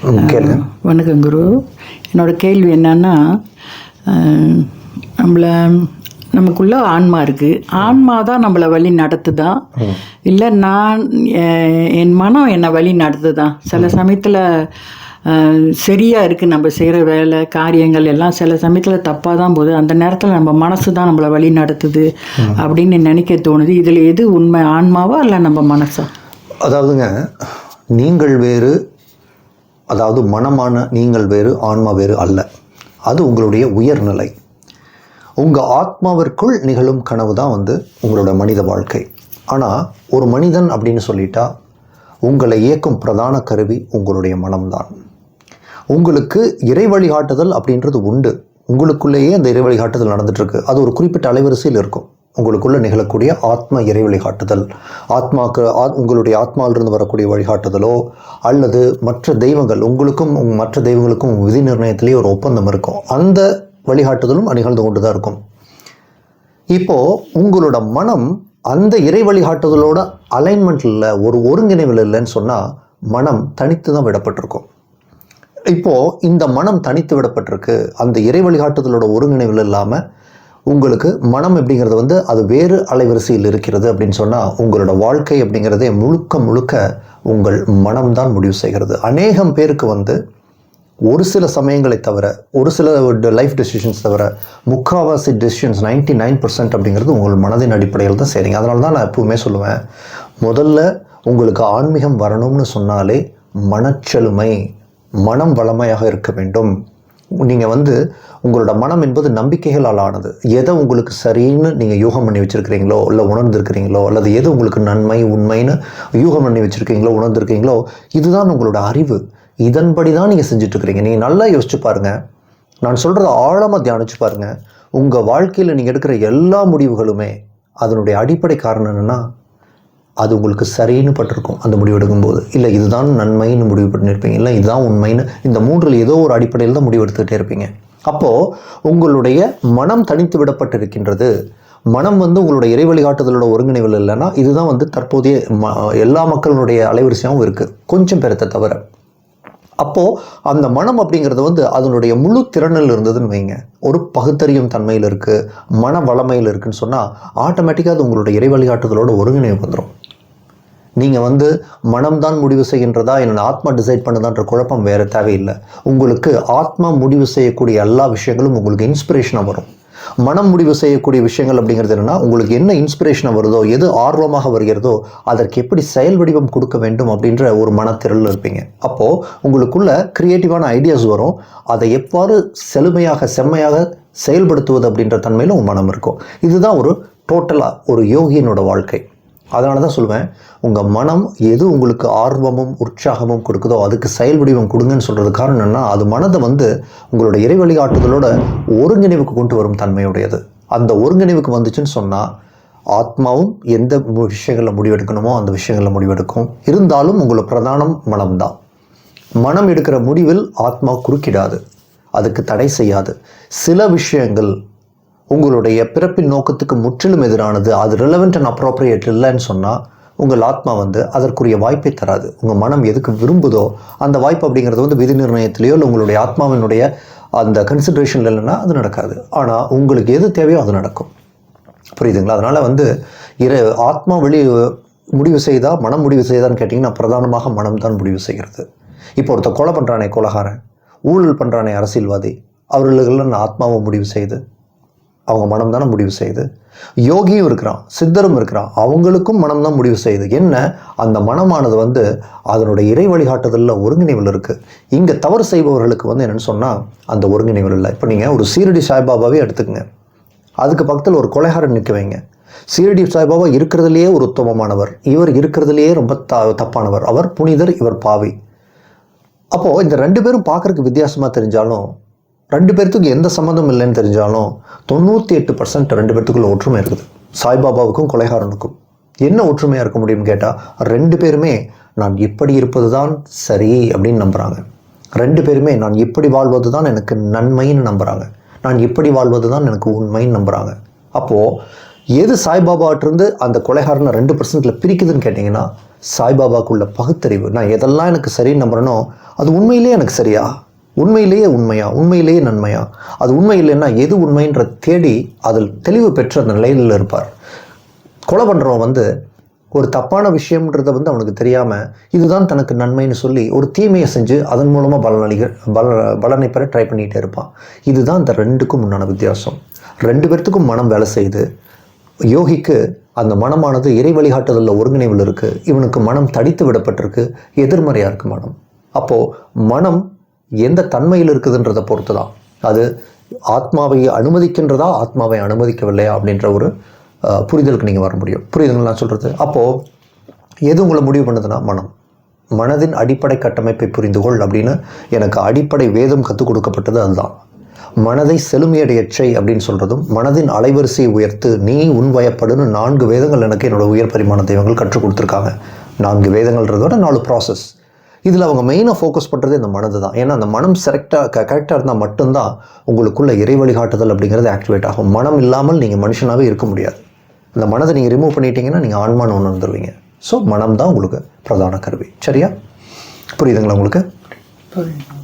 வணக்கம் குரு. என்னோட கேள்வி என்னன்னா நம்மள நமக்குள்ள ஆன்மா இருக்குது ஆன்மா தான் நம்மளை வழி நடத்துதா? இல்லை நான் என் மனம் என்னை வழி நடத்துதா? சில சமயத்தில் சரியாக இருக்குது நம்ம செய்கிற வேலை காரியங்கள் எல்லாம் சில சமயத்தில் தப்பாக தான் போகுது. அந்த நேரத்தில் நம்ம மனசு தான் நம்மளை வழி நடத்துது அப்படின்னு நினைக்க தோணுது. இதில் எது உண்மை ஆன்மாவா இல்லை நம்ம மனசா? அதாவதுங்க நீங்கள் வேறு அதாவது மனமான நீங்கள் வேறு ஆன்மா வேறு அல்ல. அது உங்களுடைய உயர்நிலை. உங்கள் ஆத்மாவிற்குள் நிகழும் கனவு தான் வந்து உங்களோட மனித வாழ்க்கை. ஆனால் ஒரு மனிதன் அப்படின்னு சொல்லிட்டா உங்களை இயக்கும் பிரதான கருவி உங்களுடைய மனம்தான். உங்களுக்கு இறை வழிகாட்டுதல் அப்படின்றது உண்டு. உங்களுக்குள்ளேயே அந்த இறை வழிகாட்டுதல் நடந்துகிட்ருக்கு அது ஒரு குறிப்பிட்ட அலைவரிசையில் இருக்கும். உங்களுக்குள்ளே நிகழக்கூடிய ஆத்ம இறை வழிகாட்டுதல். ஆத்மாக்கு ஆ உங்களுடைய ஆத்மாவிலிருந்து வரக்கூடிய வழிகாட்டுதலோ அல்லது மற்ற தெய்வங்கள் உங்களுக்கும் உங்கள் மற்ற தெய்வங்களுக்கும் விதி நிர்ணயத்திலேயே ஒரு ஒப்பந்தம் இருக்கும். அந்த வழிகாட்டுதலும் நிகழ்ந்து கொண்டு தான் இருக்கும். இப்போது உங்களோட மனம் அந்த இறை வழிகாட்டுதலோட அலைன்மெண்ட்டில் இல்லை ஒரு ஒருங்கிணைவில் இல்லைன்னு சொன்னால் மனம் தனித்து தான் விடப்பட்டிருக்கும். இப்போது இந்த மனம் தனித்து விடப்பட்டிருக்கு. அந்த இறை வழிகாட்டுதலோட ஒருங்கிணைவில் இல்லாமல் உங்களுக்கு மனம் அப்படிங்கிறது வந்து அது வேறு அலைவரிசையில் இருக்கிறது அப்படின்னு சொன்னால் உங்களோட வாழ்க்கை அப்படிங்கிறதே முழுக்க முழுக்க உங்கள் மனம்தான் முடிவு செய்கிறது. அநேகம் பேருக்கு வந்து ஒரு சில சமயங்களை தவிர ஒரு சில லைஃப் டெசிஷன்ஸ் தவிர முக்காவாசி டெசிஷன்ஸ் 99% நைன் பர்சன்ட் அப்படிங்கிறது உங்கள் மனதின் அடிப்படையில் தான் செய்கிறீங்க அதனால தான் நான் எப்பவுமே சொல்லுவேன் முதல்ல உங்களுக்கு ஆன்மீகம் வரணும்னு சொன்னாலே மனச்செழுமை மனம் வளமையாக இருக்க வேண்டும். நீங்கள் வந்து உங்களோட மனம் என்பது நம்பிக்கைகளால் ஆனது. எதை உங்களுக்கு சரின்னு நீங்கள் யூகம் பண்ணி வச்சுருக்கிறீங்களோ இல்லை உணர்ந்திருக்கிறீங்களோ அல்லது எது உங்களுக்கு நன்மை உண்மைன்னு யூகம் பண்ணி வச்சுருக்கீங்களோ உணர்ந்திருக்கீங்களோ இதுதான் உங்களோட அறிவு. இதன்படி தான் நீங்கள் செஞ்சிட்ருக்கிறீங்க. நீங்கள் நல்லா யோசிச்சு பாருங்கள் நான் சொல்கிறத ஆழமாக தியானிச்சு பாருங்கள் உங்கள் வாழ்க்கையில் நீங்கள் எடுக்கிற எல்லா முடிவுகளுமே அதனுடைய அடிப்படை காரணம் என்னென்னா அது உங்களுக்கு சரின்னு பட்டிருக்கும் அந்த முடிவு எடுக்கும்போது. இல்லை இதுதான் நன்மைன்னு முடிவு பண்ணியிருப்பீங்க. இல்லை இதுதான் உண்மைன்னு இந்த மூன்றில் ஏதோ ஒரு அடிப்படையில் தான் முடிவு எடுத்துக்கிட்டே இருப்பீங்க. அப்போது உங்களுடைய மனம் தனித்து விடப்பட்டிருக்கின்றது. மனம் வந்து உங்களுடைய இறை வழிகாட்டுதலோட ஒருங்கிணைவில் இல்லைன்னா இதுதான் வந்து தற்போதைய ம எல்லா மக்களுடைய அலைவரிசையாகவும் இருக்குது கொஞ்சம் பேரத்தை தவிர. அப்போது அந்த மனம் அப்படிங்கிறது வந்து அதனுடைய முழு திறனில் இருந்ததுன்னு வைங்க. ஒரு பகுத்தறியும் தன்மையில் இருக்குது மன வளமையில் இருக்குதுன்னு சொன்னால் ஆட்டோமேட்டிக்காக அது உங்களுடைய இறை வழிகாட்டுதலோட ஒருங்கிணைவு வந்துடும் நீங்கள் வந்து மனம்தான் முடிவு செய்கின்றதா என்ன ஆத்மா டிசைட் பண்ணுதான்ற குழப்பம் வேறு தேவையில்லை. உங்களுக்கு ஆத்மா முடிவு செய்யக்கூடிய எல்லா விஷயங்களும் உங்களுக்கு இன்ஸ்பிரேஷனாக வரும். மனம் முடிவு செய்யக்கூடிய விஷயங்கள் அப்படிங்கிறது என்னென்னா உங்களுக்கு என்ன இன்ஸ்பிரேஷனாக வருதோ எது ஆர்வமாக வருகிறதோ அதற்கு எப்படி செயல் வடிவம் கொடுக்க வேண்டும் அப்படின்ற ஒரு மனத்திரல் இருப்பீங்க. அப்போது உங்களுக்குள்ள க்ரியேட்டிவான ஐடியாஸ் வரும். அதை எவ்வாறு செழுமையாக செம்மையாக செயல்படுத்துவது அப்படின்ற தன்மையில் உங்கள் மனம் இருக்கும். இதுதான் ஒரு டோட்டலாக ஒரு யோகியனோட வாழ்க்கை. அதனால தான் சொல்லுவேன் உங்கள் மனம் எது உங்களுக்கு ஆர்வமும் உற்சாகமும் கொடுக்குதோ அதுக்கு செயல் வடிவம் கொடுங்கன்னு சொல்கிறது காரணம் என்னென்னா அது மனதை வந்து உங்களோட இறை வழிகாட்டுதலோட ஒருங்கிணைவுக்கு கொண்டு வரும் தன்மையுடையது. அந்த ஒருங்கிணைவுக்கு வந்துச்சுன்னு சொன்னால் ஆத்மாவும் எந்த விஷயங்களில் முடிவெடுக்கணுமோ அந்த விஷயங்களில் முடிவெடுக்கும். இருந்தாலும் உங்களை பிரதானம் மனம்தான். மனம் எடுக்கிற முடிவில் ஆத்மா குறுக்கிடாது. அதுக்கு தடை செய்யாது. சில விஷயங்கள் உங்களுடைய பிறப்பின் நோக்கத்துக்கு முற்றிலும் எதிரானது அது ரிலவெண்ட் அண்ட் அப்ரோப்ரியேட் இல்லைன்னு சொன்னால் உங்கள் ஆத்மா வந்து அதற்குரிய வாய்ப்பை தராது. உங்கள் மனம் எதுக்கு விரும்புதோ அந்த வாய்ப்பு அப்படிங்கிறது வந்து விதி நிர்ணயத்திலேயோ இல்லை உங்களுடைய ஆத்மாவினுடைய அந்த கன்சிடரேஷனில் இல்லைன்னா அது நடக்காது. ஆனால் உங்களுக்கு எது தேவையோ அது நடக்கும். புரியுதுங்களா? அதனால் வந்து இரு ஆத்மா வெளி முடிவு செய்தால் மனம் முடிவு செய்தான்னு கேட்டிங்கன்னா பிரதானமாக மனம் தான் முடிவு செய்கிறது. இப்போ ஒருத்தர் கொலை பண்ணுறானே கொலகாரன் ஊழல் பண்ணுறானே அரசியல்வாதி. அவர்களுக்கெல்லாம் ஆத்மாவை முடிவு செய்து அவங்க மனம் தானே முடிவு செய்யுது? யோகியும் இருக்கிறான் சித்தரும் இருக்கிறான் அவங்களுக்கும் மனம் தான் முடிவு செய்யுது. என்ன? அந்த மனமானது வந்து அதனுடைய இறை வழிகாட்டுதலில் ஒருங்கிணைவில் இருக்குது இங்கே தவறு செய்பவர்களுக்கு வந்து என்னென்னு சொன்னால் அந்த ஒருங்கிணைவில் இல்லை. இப்போ நீங்கள் ஒரு சீரடி சாய்பாபாவே எடுத்துக்கங்க. அதுக்கு பக்கத்தில் ஒரு கொலைகாரன் நிற்க வைங்க. சீரடி சாய்பாபா இருக்கிறதுலையே ஒரு உத்தமமானவர். இவர் இருக்கிறதுலையே ரொம்ப த தப்பானவர். அவர் புனிதர் இவர் பாவி. அப்போது இந்த ரெண்டு பேரும் பார்க்குறக்கு வித்தியாசமாக தெரிஞ்சாலும் ரெண்டு பேர்த்துக்கும் எந்த சம்மந்தம் இல்லைன்னு தெரிஞ்சாலும் தொண்ணூற்றி எட்டு பர்சன்ட் ரெண்டு பேர்த்துக்குள்ள ஒற்றுமை இருக்குது. சாய்பாபாவுக்கும் கொலைகாரனுக்கும். என்ன ஒற்றுமையாக இருக்க முடியும்னு கேட்டால் ரெண்டு பேருமே நான் இப்படி இருப்பது தான் சரி அப்படின்னு நம்புகிறாங்க ரெண்டு பேருமே நான் இப்படி வாழ்வது தான் எனக்கு நன்மைன்னு நம்புகிறாங்க நான் இப்படி வாழ்வது தான் எனக்கு உண்மைன்னு நம்புகிறாங்க அப்போது எது சாய்பாபாட்டிருந்து அந்த கொலைகாரனை ரெண்டு பர்சன்ட்டில் பிரிக்குதுன்னு கேட்டிங்கன்னா சாய்பாபாக்குள்ள பகுத்தறிவு. நான் எதெல்லாம் எனக்கு சரின்னு நம்புகிறேனோ அது உண்மையிலேயே எனக்கு சரியா? உண்மையிலேயே உண்மையா? உண்மையிலேயே நன்மையா? அது உண்மை இல்லைன்னா எது உண்மைன்ற தேடி அதில் தெளிவு பெற்ற அந்த நிலையில் இருப்பார். கொலை பண்ணுறவன் வந்து ஒரு தப்பான விஷயம்ன்றத வந்து அவனுக்கு தெரியாமல் இதுதான் தனக்கு நன்மைன்னு சொல்லி ஒரு தீமையை செஞ்சு அதன் மூலமாக பலனளிக பல பலனை பெற ட்ரை பண்ணிகிட்டே இருப்பான். இதுதான் இந்த ரெண்டுக்கும் உண்டான வித்தியாசம். ரெண்டு பேர்த்துக்கும் மனம் வேலை செய்யுது. யோகிக்கு அந்த மனமானது இறை வழிகாட்டுதலில் ஒருங்கிணைவில் இருக்குது இவனுக்கு மனம் தடித்து விடப்பட்டிருக்கு. எதிர்மறையாக இருக்குது மனம். அப்போது மனம் எந்த தன்மையில் இருக்குதுன்றதை பொறுத்து தான் அது ஆத்மாவை அனுமதிக்கின்றதா ஆத்மாவை அனுமதிக்கவில்லையா அப்படின்ற ஒரு புரிதலுக்கு நீங்கள் வர முடியும். புரியுதுங்களா நான் சொல்கிறது அப்போது எது உங்களை முடிவு பண்ணுதுன்னா மனம். மனதின் அடிப்படை கட்டமைப்பை புரிந்து கொள் அப்படின்னு எனக்கு அடிப்படை வேதம் கற்றுக் கொடுக்கப்பட்டது அதுதான். மனதை செழுமையடையற்றை அப்படின்னு சொல்கிறதும் மனதின் அலைவரிசையை உயர்த்து நீ உன் வயப்படுன்னு நான்கு வேதங்கள் எனக்கு என்னோட உயர் பரிமாண தெய்வங்கள் கற்றுக் கொடுத்துருக்காங்க. நான்கு வேதங்கள்ன்றதோட நாலு ப்ராசஸ் இதில் அவங்க மெயினாக ஃபோக்கஸ் பண்ணுறது இந்த மனது தான். ஏன்னா அந்த மனம் செரெக்டாக க கரெக்டாக இருந்தால் மட்டும்தான் உங்களுக்குள்ள இறை வழிகாட்டுதல் அப்படிங்கிறது ஆக்டிவேட் ஆகும். மனம் இல்லாமல் நீங்கள் மனுஷனாகவே இருக்க முடியாது. அந்த மனதை நீங்கள் ரிமூவ் பண்ணிட்டீங்கன்னா நீங்கள் ஆன்மான்னு ஒன்று வந்துடுவீங்க ஸோ மனம் தான் உங்களுக்கு பிரதான கருவி. சரியா? புரியுதுங்களா உங்களுக்கு? புரியுது.